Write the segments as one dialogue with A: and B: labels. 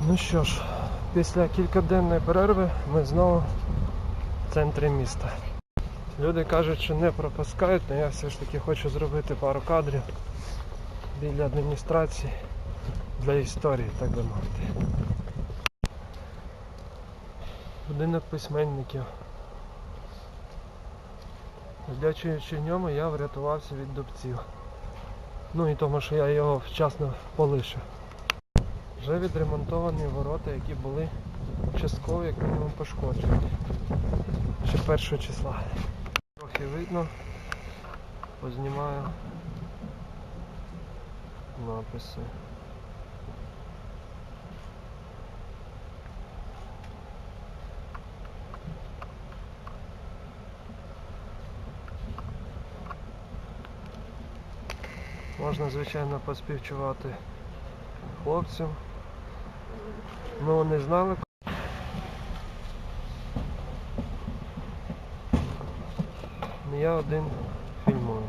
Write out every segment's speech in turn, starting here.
A: Ну що ж, після кількаденної перерви ми знову в центрі міста. Люди кажуть, що не пропускають, але я все ж таки хочу зробити пару кадрів біля адміністрації для історії, так би мовити. Будинок письменників. Завдячуючи ньому я врятувався від дубців. Ну і тому, що я його вчасно полишив. Вже відремонтовані ворота, які були частково як мінімум пошкоджені. Ще першого числа. Трохи видно. Познімаю написи. Можна, звичайно, поспівчувати хлопцям. Ну вони знали. Я один фільмую.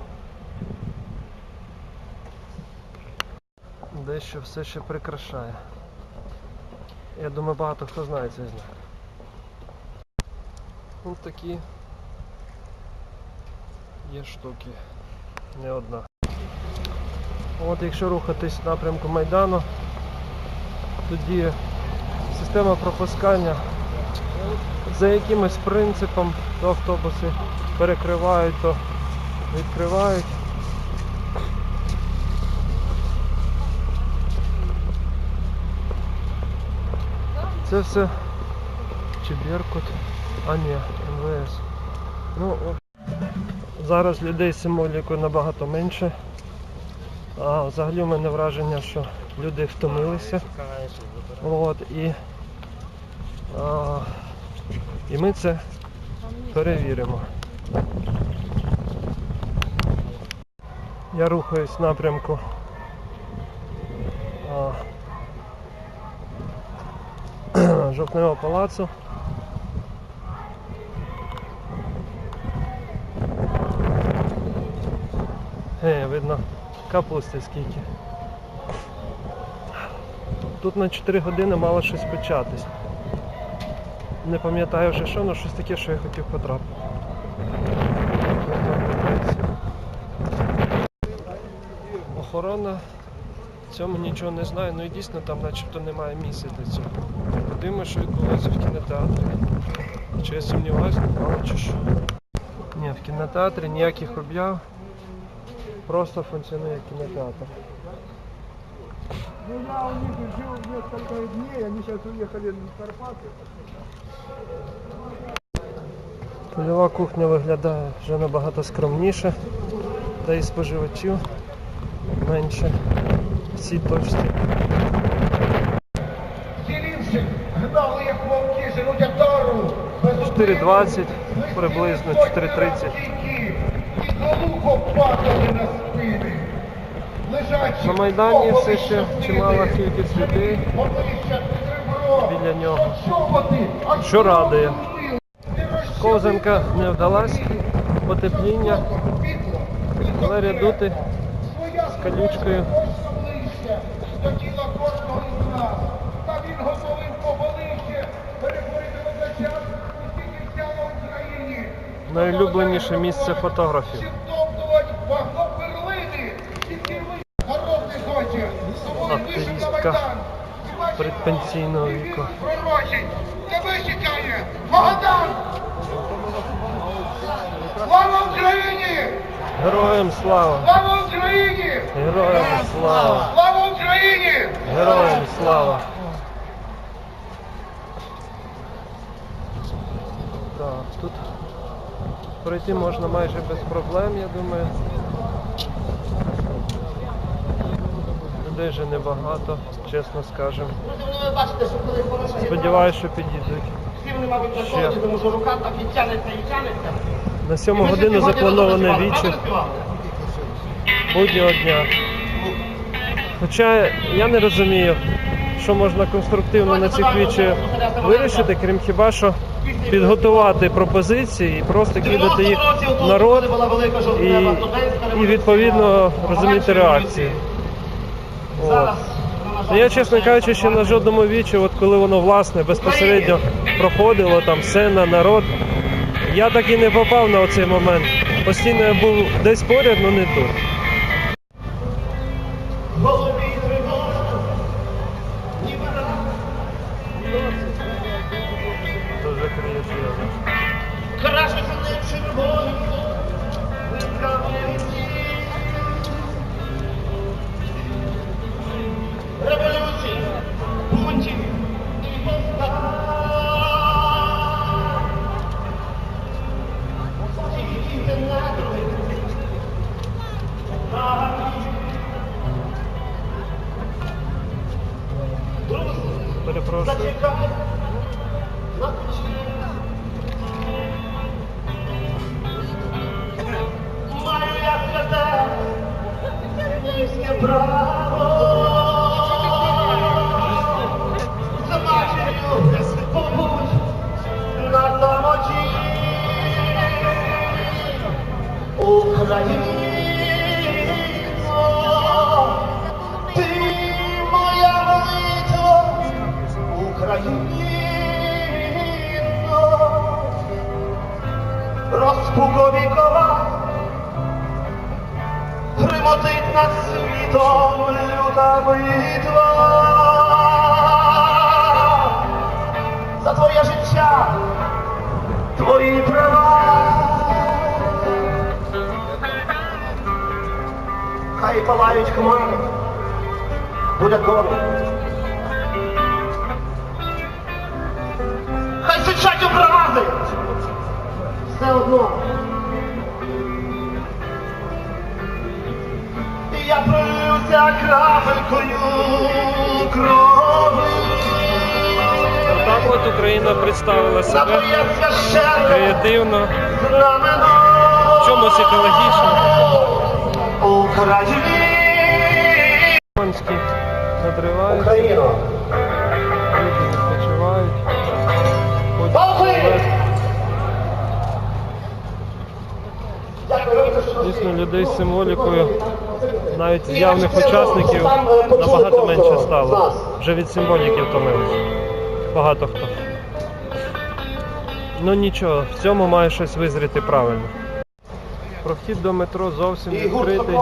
A: Дещо все ще прикрашає. Я думаю, багато хто знає цей знак. Ось такі є штуки. Не одна. От якщо рухатись в напрямку Майдану, тоді система пропускання за якимось принципом то автобуси перекривають, то відкривають. Це все чи Беркут, а ні, МВС. Ну. Зараз людей з символікою набагато менше. А взагалі в мене враження, що люди втомилися. От, і, а, і ми це перевіримо. Я рухаюсь в напрямку. Жовтневого палацу. Е, видно капусти скільки. Тут на 4 години мало щось початись. Не пам'ятаю вже що, але щось таке, що я хотів потрапити. Охорона в цьому нічого не знає, ну і дійсно там начебто немає місця для цього. Подивимося, що відбувається в кінотеатрі. Чи я сумніваюся, мало чи що. Ні, в кінотеатрі ніяких об'яв. Просто функціонує кінотеатр.
B: Ну я у них жил несколько дней, они сейчас уехали в Карпаты.
A: Польова кухня виглядає вже набагато скромніше, та і споживачів менше. Всі точці.
B: Зелінці гнали, як вовки, женуть отару.
A: 4.20, приблизно 4.30.
B: І падали на
A: На Майдані все ще чимала кількість людей біля нього. Що радує. Ковзанка не вдалась, потепління, але рядути з колючкою.
B: обличчя до тіла кожного із нас. Та він готовий повалився переборити водночас усі кінцяла в Україні.
A: Найулюбленіше місце фотографів.
B: Всівтоптувати вагно перлини і кірли. Город не хоче. Тому й вийшов на
A: Активістка
B: Майдан. Він
A: віку.
B: Тебе чекає Магадан! Слава Україні!
A: Героям слава!
B: Слава Україні!
A: Героям слава!
B: Слава Україні!
A: Героям слава! Так, тут пройти можна майже без проблем, я думаю. Людей вже небагато, чесно скажемо.
C: Хороша
A: Сподіваюся, що підійдуть.
C: тянеться.
A: На сьому годину заплановане віче буднього дня. Хоча я не розумію, що можна конструктивно на цих вічах вирішити, крім хіба що підготувати пропозиції і просто кидати їх народ і, і відповідно розуміти реакції. От. Ну, Я, чесно кажучи, ще на жодному вічі, от коли воно власне безпосередньо проходило там сцена, народ. Я так і не попав на оцей момент. Постійно я був десь поряд, але не тут.
C: Розпукові кова, Гримотить над світом люта битва. За твоє життя, твої права. Хай палають хмари, буде добре. Хай сичать все одно. І я пролюся крапелькою крови.
A: Так от Україна представила себе креативно, в чомусь екологічно.
C: Україна.
A: Надриваються, Дійсно, людей з символікою, навіть явних учасників, набагато менше стало. Вже від символіки втомилися. Багато хто. Ну нічого, в цьому має щось визріти правильно. Прохід до метро зовсім відкритий.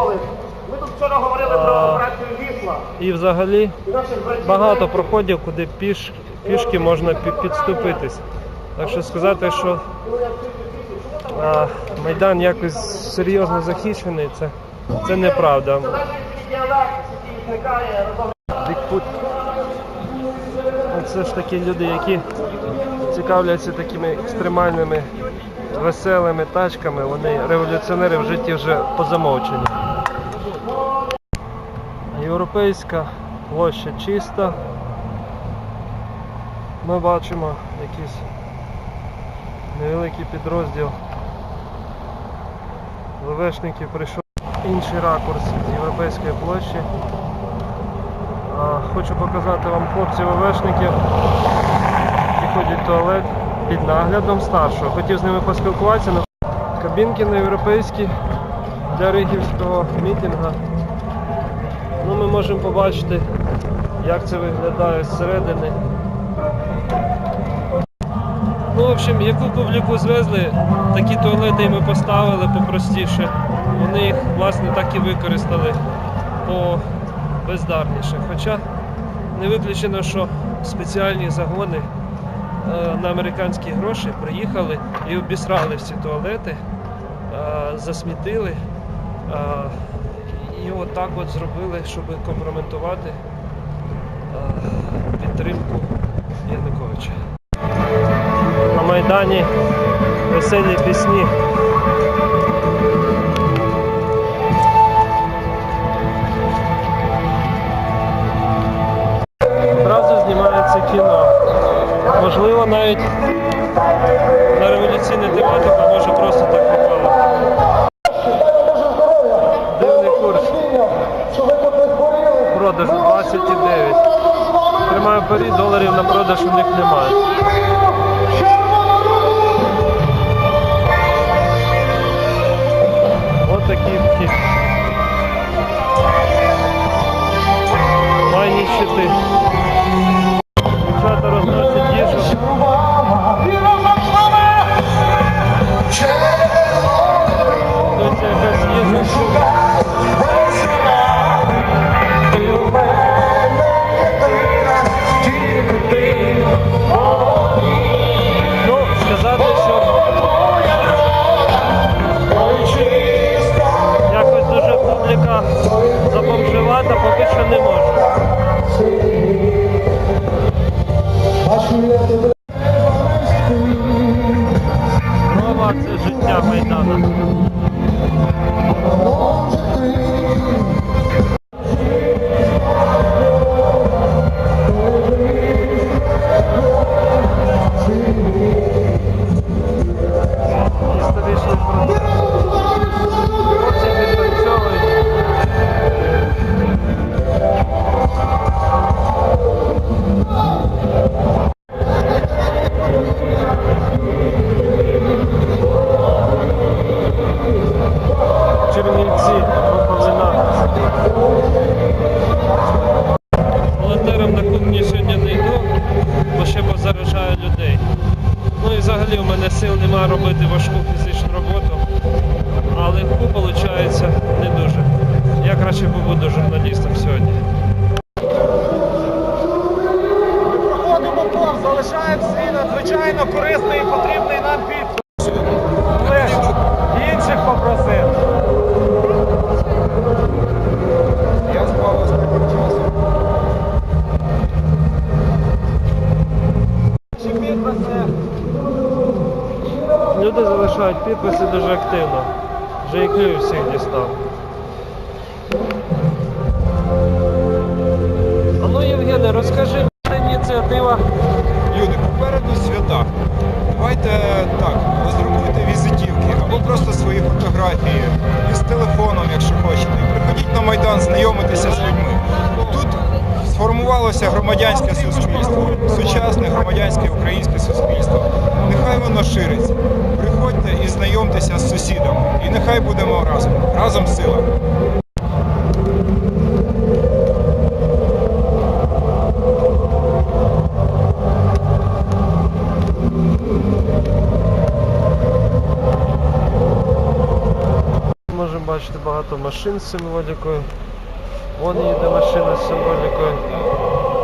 C: Ми тут вчора говорили про операцію Вісла.
A: І взагалі багато проходів, куди піш, пішки можна підступитись. Так що сказати, що а, Майдан якось серйозно захищений, це, це неправда. Бікфут. Це ж такі люди, які цікавляться такими екстремальними, веселими тачками. Вони революціонери в житті вже по замовченню. Європейська площа чиста. Ми бачимо якийсь невеликий підрозділ. ВВшників прийшов інший ракурс з європейської площі. Хочу показати вам хлопців ВВшників, які ходять в туалет під наглядом старшого. Хотів з ними поспілкуватися, але кабінки на європейські для ригівського мітинга. Ну, ми можемо побачити, як це виглядає зсередини. Ну, в общем, яку публіку звезли, такі туалети ми поставили попростіше. Вони їх, власне, так і використали по бездарніше. Хоча не виключено, що спеціальні загони е, на американські гроші приїхали і обісрали всі туалети, е, засмітили. е, І отак от зробили, щоб компрометувати підтримку Януковича. Майдані веселі пісні. Люди підписи дуже активно. Вже і клюв всіх дістав. А ну, Євгене, розкажи, це ініціатива.
D: Люди, попереду свята. Давайте так, роздрукуйте візитівки або просто свої фотографії із телефоном, якщо хочете. Приходіть на Майдан, знайомитися з людьми. Тут сформувалося громадянське суспільство, сучасне громадянське українське суспільство. Нехай воно шириться. Приходьте і знайомтеся з сусідами. І нехай будемо разом. Разом сила.
A: Можемо бачити багато машин з символікою. Вон їде машина з символікою.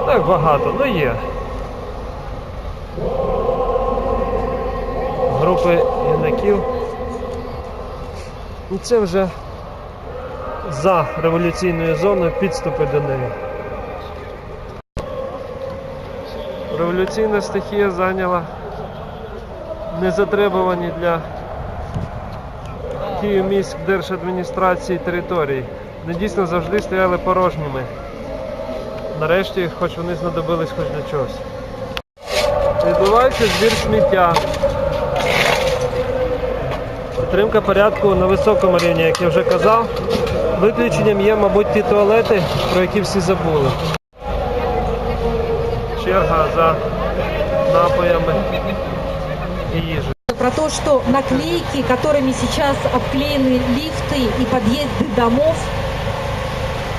A: Так багато, ну є. Групи юнаків. І це вже за революційною зоною підступи до неї. Революційна стихія зайняла незатребувані для Київміськ держадміністрації територій. Вони дійсно завжди стояли порожніми. Нарешті, хоч вони знадобились хоч для чогось. Відбувається збір сміття. Підтримка порядку на високому рівні, як я вже казав. Виключенням є, мабуть, ті туалети, про які всі забули. Черга за напоями і їжею.
E: про то, что наклейки, которыми сейчас обклеены лифты и подъезды домов,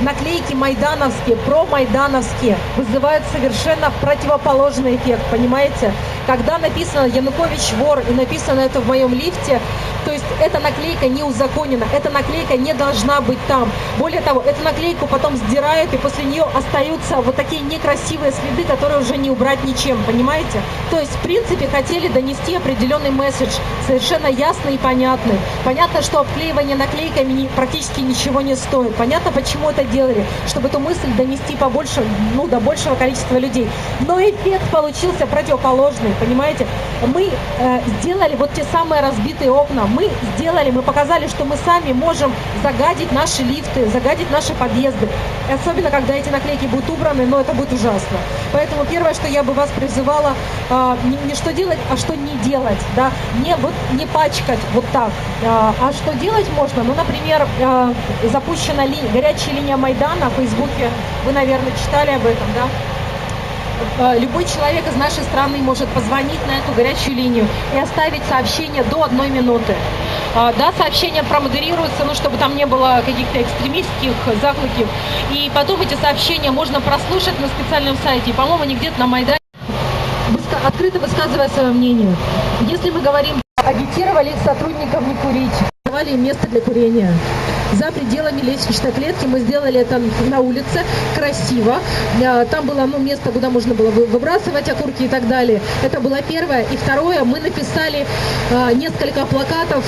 E: наклейки майдановские, промайдановские, вызывают совершенно противоположный эффект, понимаете? Когда написано «Янукович вор» и написано это в моем лифте, то есть эта наклейка не узаконена, эта наклейка не должна быть там. Более того, эту наклейку потом сдирают, и после нее остаются вот такие некрасивые следы, которые уже не убрать ничем, понимаете? То есть, в принципе, хотели донести определенный месседж, совершенно ясный и понятный. Понятно, что обклеивание наклейками практически ничего не стоит. Понятно, почему это делали, чтобы эту мысль донести побольше, ну, до большего количества людей. Но эффект получился противоположный, понимаете? Мы э, сделали вот те самые разбитые окна, мы сделали, мы показали, что мы сами можем загадить наши лифты, загадить наши подъезды. И особенно, когда эти наклейки будут убраны, но это будет ужасно. Поэтому первое, что я бы вас призывала, а, не, не что делать, а что не делать, да, не вот не пачкать вот так. А, а что делать можно? Ну, например, а, запущена ли, горячая линия Майдана в Фейсбуке, вы, наверное, читали об этом, да? Э, любой человек из нашей страны может позвонить на эту горячую линию и оставить сообщение до одной минуты. А, Да, сообщения промодерируются, ну, чтобы там не было каких-то экстремистских закликов. И потом эти сообщения можно прослушать на специальном сайте. По-моему, они где-то на Майдане открыто высказывая свое мнение. Если мы говорим, агитировали сотрудников не курить, им место для курения. За пределами лестничной клетки мы сделали это на улице, красиво. А, Там было ну, место, куда можно было вы- выбрасывать окурки и так далее. Это было первое. И второе, мы написали а, несколько плакатов.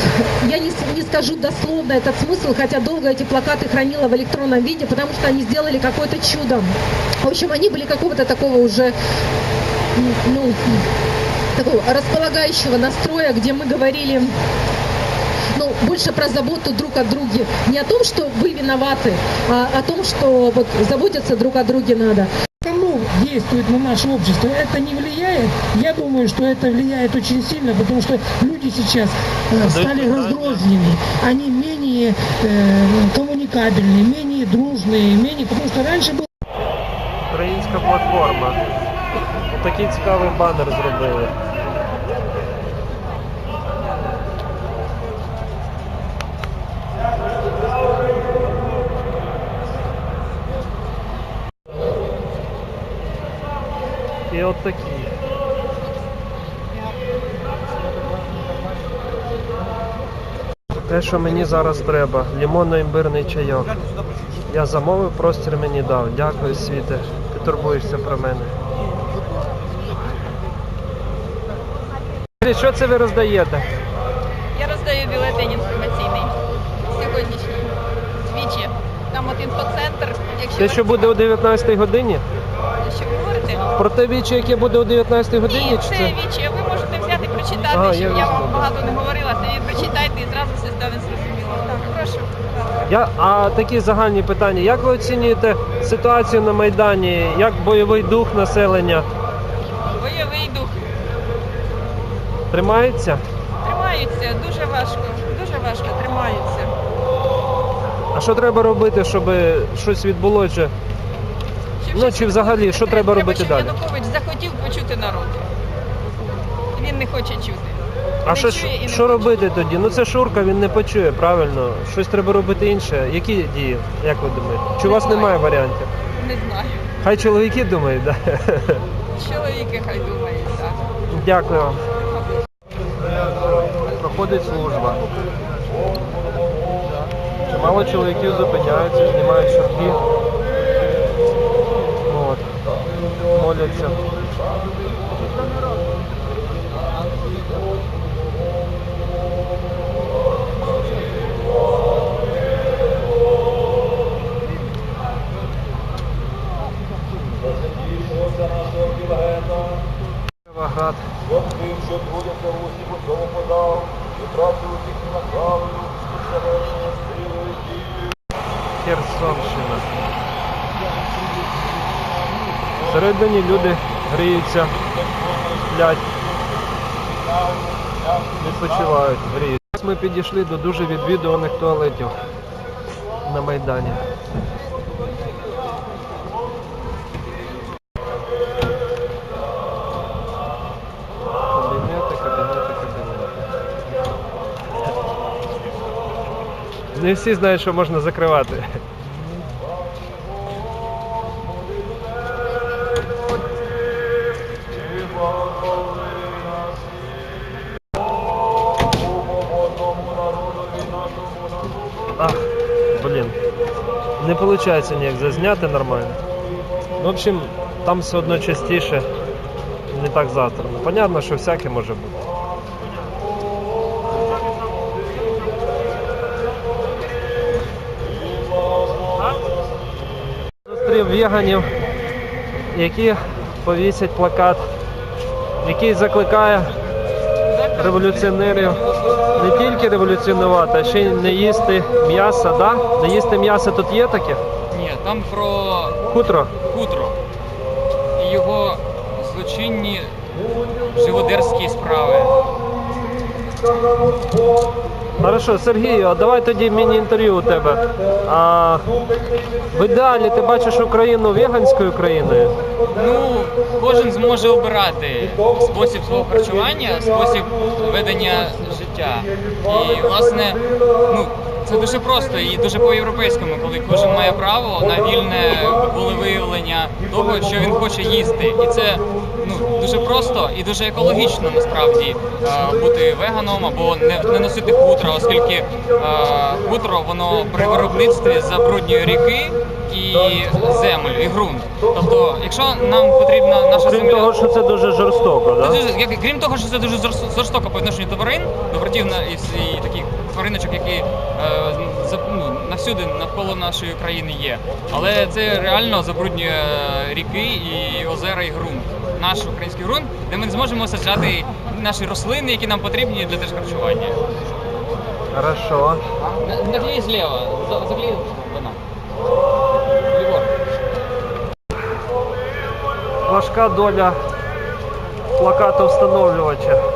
E: Я не, не скажу дословно этот смысл, хотя долго эти плакаты хранила в электронном виде, потому что они сделали какое-то чудо. В общем, они были какого-то такого уже ну, такого располагающего настроя, где мы говорили больше про заботу друг о друге. Не о том, что вы виноваты, а о том, что вот заботиться друг о друге надо.
F: Кому действует на наше общество, это не влияет. Я думаю, что это влияет очень сильно, потому что люди сейчас э, стали раздрознены. Они менее э, коммуникабельные, менее дружные, менее... Потому что раньше был
A: Українська платформа. Такий цікавий банер зробили. І от такі. Те, що мені зараз треба, лімонно-імбирний чайок. Я замовив, простір мені дав. Дякую, світе. Ти турбуєшся про мене. Що це ви роздаєте?
G: Я роздаю бюлетень інформаційний сьогоднішній. Двічі. Там от інфоцентр. Якщо
A: Те, що буде о 19 годині? Про те віче, яке буде о 19 годині?
G: Ні,
A: Чи
G: це вічі. Ви можете взяти прочитати,
A: А,
G: щоб я,
A: візьму,
G: вам багато не говорила. Самі прочитайте і зразу все стане зрозуміло. Так, прошу.
A: Я, а такі загальні питання. Як ви оцінюєте ситуацію на Майдані? Як бойовий дух населення
G: Бойовий дух.
A: тримається?
G: Тримаються дуже важко. Дуже важко тримаються.
A: А що треба робити, щоб щось відбулося? Ну, чи взагалі, що треба робити далі?
G: Янукович захотів почути народ. Він не хоче чути.
A: А
G: Не
A: що,
G: чує і не
A: що
G: хоче.
A: робити тоді? Ну це Шурка, він не почує, правильно. Щось треба робити інше. Які дії, як ви думаєте? Чи у вас
G: знаю.
A: немає варіантів?
G: Не знаю.
A: Хай чоловіки думають, да?
G: Чоловіки хай думають, так.
A: Дякую вам. Проходить служба. Чимало чоловіків зупиняються, знімають шапки. От. Моляться. Кіровоград. Херсонщина. Всередині люди гріються, сплять, відпочивають, гріють. Зараз ми підійшли до дуже відвідуваних туалетів на Майдані. Кабінети, кабінети, кабінети. Не всі знають, що можна закривати. Не виходить ніяк зазняти нормально. В общем, там все одно частіше, не так затрудно. Понятно, що всяке може бути. Зустрів веганів, які повісять плакат, який закликає революціонерів не тільки революціонувати, а ще й не їсти м'ясо, да? Не їсти м'ясо тут є таке?
H: Ні, там про
A: Хутро.
H: хутро і його злочинні живодерські справи.
A: Хорошо, Сергію, а давай тоді міні-інтерв'ю у тебе. А, в ідеалі ти бачиш Україну веганською країною?
H: Ну, кожен зможе обирати спосіб свого харчування, спосіб ведення життя. І, власне, ну, це дуже просто і дуже по-європейському, коли кожен має право на вільне волевиявлення того, що він хоче їсти. І це дуже просто і дуже екологічно насправді е, бути веганом або не, носити хутро, оскільки е, хутро воно при виробництві забруднює ріки і землю, і ґрунт. Тобто, якщо нам потрібна наша
A: Крім
H: земля.
A: того, що це дуже жорстоко, да?
H: дуже- крім того, що це дуже жорстоко по відношенню до тварин, до братів і, і таких твариночок, які е, за- ну, навсюди навколо нашої країни є. Але це реально забруднює е, ріки і озера і ґрунт. Наш український ґрунт, де ми зможемо саджати наші рослини, які нам потрібні для теж харчування.
A: Хорошо.
H: Наклей зліва, заклей вона.
A: Важка доля плакатовстановлювача. Вже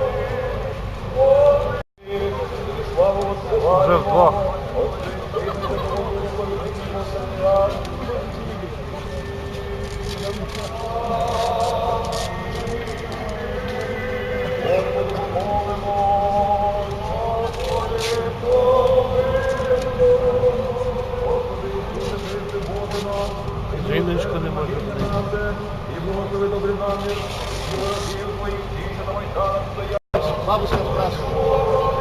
C: Бабушка спрашивала.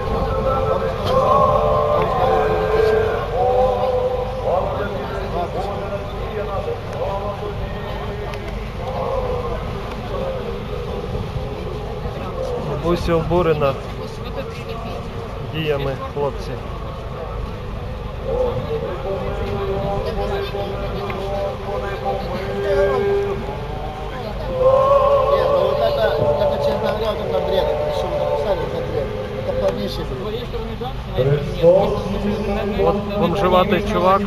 A: Бабуся обурена діями хлопців. От бомжеватий чувак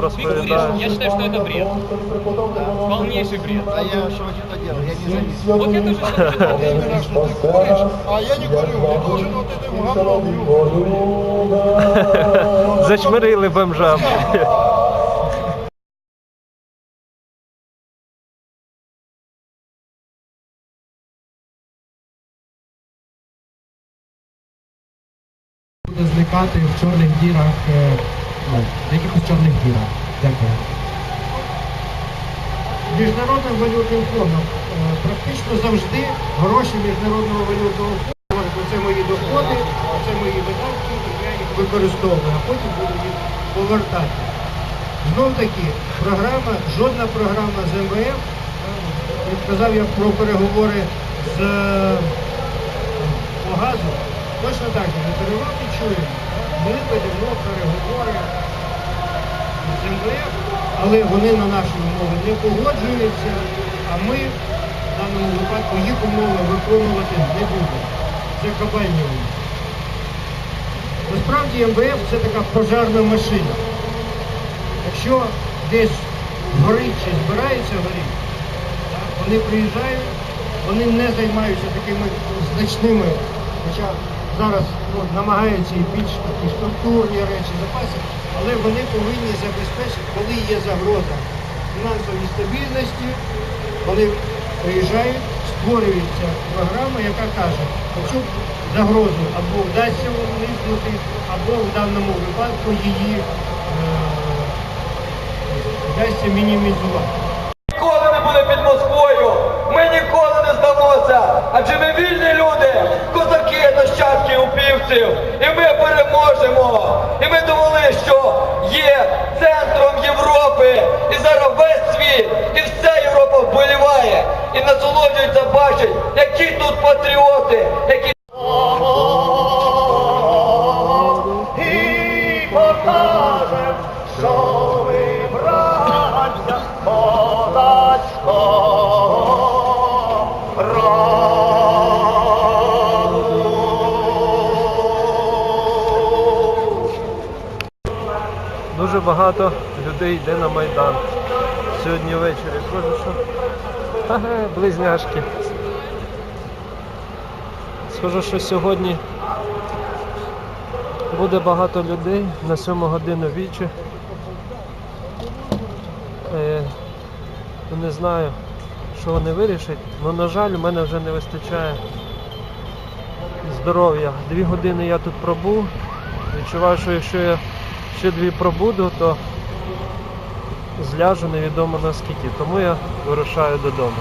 A: розповідає.
H: Я считаю, что это бред. Полнейший бред.
C: А я что это делал? Я не зависим.
H: Вот я тоже считаю.
B: Именно, что ты куришь, а я не курю, я должен вот этим говном бью.
A: Зачмирили бомжам.
I: дірах, е, ну, в якихось чорних дірах. Дякую. Міжнародним валютним фондом е, практично завжди гроші міжнародного валютного фонду це мої доходи, це мої видатки, і я їх використовую, а потім буду їх повертати. Знов таки, програма, жодна програма з МВФ, е, казав я про переговори з е, по газу, точно так же, ветеранати чуємо. Ми ведемо переговори з МВФ, але вони на наші умови не погоджуються, а ми в даному випадку їх умови виконувати не будемо. Це кабальні умови. Насправді МВФ це така пожарна машина. Якщо десь горить чи збирається горіти, вони приїжджають, вони не займаються такими значними, хоча зараз ну, намагаються і більш такі структурні речі запаси, але вони повинні забезпечити, коли є загроза фінансовій стабільності, вони приїжджають, створюється програма, яка каже, цю загрозу або вдасться уникнути, або в даному випадку її е, вдасться мінімізувати.
J: Ніколи не буде під Москвою. Ми ніколи не здамося. Адже ми вільні люди, козаки, нащадки упівців. І ми переможемо. І ми думали, що є центром Європи. І зараз весь світ, і вся Європа вболіває. І насолоджується, бачить, які тут патріоти, які
A: багато людей йде на Майдан. Сьогодні ввечері. Що. Ага, близняшки. Схоже, що сьогодні Буде багато людей на 7 годину вічі. Е, ну, не знаю, що вони вирішать. Ну, на жаль, у мене вже не вистачає здоров'я. Дві години я тут пробув. Відчуваю, що якщо я ще дві пробуду, то зляжу невідомо наскільки. Тому я вирушаю додому.